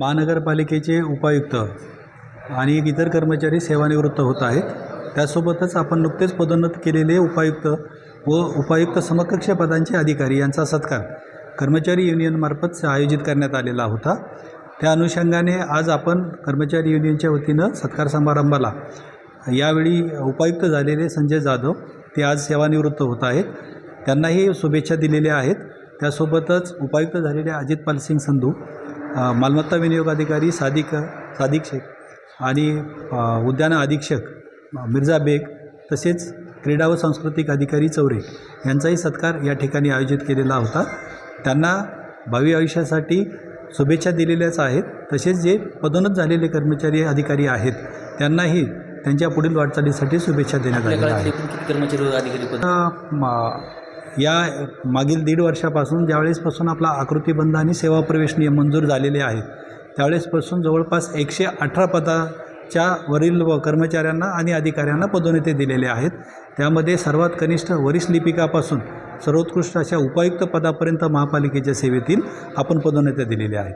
महानगरपालिकेचे उपायुक्त आणि इतर कर्मचारी सेवानिवृत्त होत आहेत. त्यासोबतच आपण नुकतेच पदोन्नत केलेले उपायुक्त व उपायुक्त समकक्ष पदांचे अधिकारी यांचा सत्कार कर्मचारी युनियनमार्फत आयोजित करण्यात आलेला होता. त्या अनुषंगाने आज आपण कर्मचारी युनियनच्या वतीनं सत्कार समारंभाला यावेळी उपायुक्त झालेले संजय जाधव ते आज सेवानिवृत्त होत आहेत. त्यांनाही शुभेच्छा दिलेल्या आहेत. त्यासोबतच उपायुक्त झालेले अजित पालसिंग संधू मालमत्ता विनियोग अधिकारी सादिक सादिक शेख आणि उद्यान अधीक्षक मिर्झा बेग तसेच क्रीडा व सांस्कृतिक अधिकारी चौरे यांचाही सत्कार या ठिकाणी आयोजित केलेला होता. त्यांना भावी आयुष्यासाठी शुभेच्छा दिलेल्याच आहेत. तसेच जे पदोन्नत झालेले कर्मचारी अधिकारी आहेत त्यांनाही त्यांच्या पुढील वाटचालीसाठी शुभेच्छा देण्यात किती कर्मचारी अधिकारी या मागील दीड वर्षापासून ज्यावेळेसपासून आपला आकृतीबंध आणि सेवा प्रवेश नियम मंजूर झालेले आहेत त्यावेळेसपासून जवळपास एकशे अठरा पदाच्या वरील व कर्मचाऱ्यांना आणि अधिकाऱ्यांना पदोन्नती दिलेले आहेत. त्यामध्ये सर्वात कनिष्ठ वरिष्ठ लिपिकापासून सर्वोत्कृष्ट अशा उपायुक्त पदापर्यंत महापालिकेच्या सेवेतील आपण पदोन्नत्या दिलेल्या आहेत.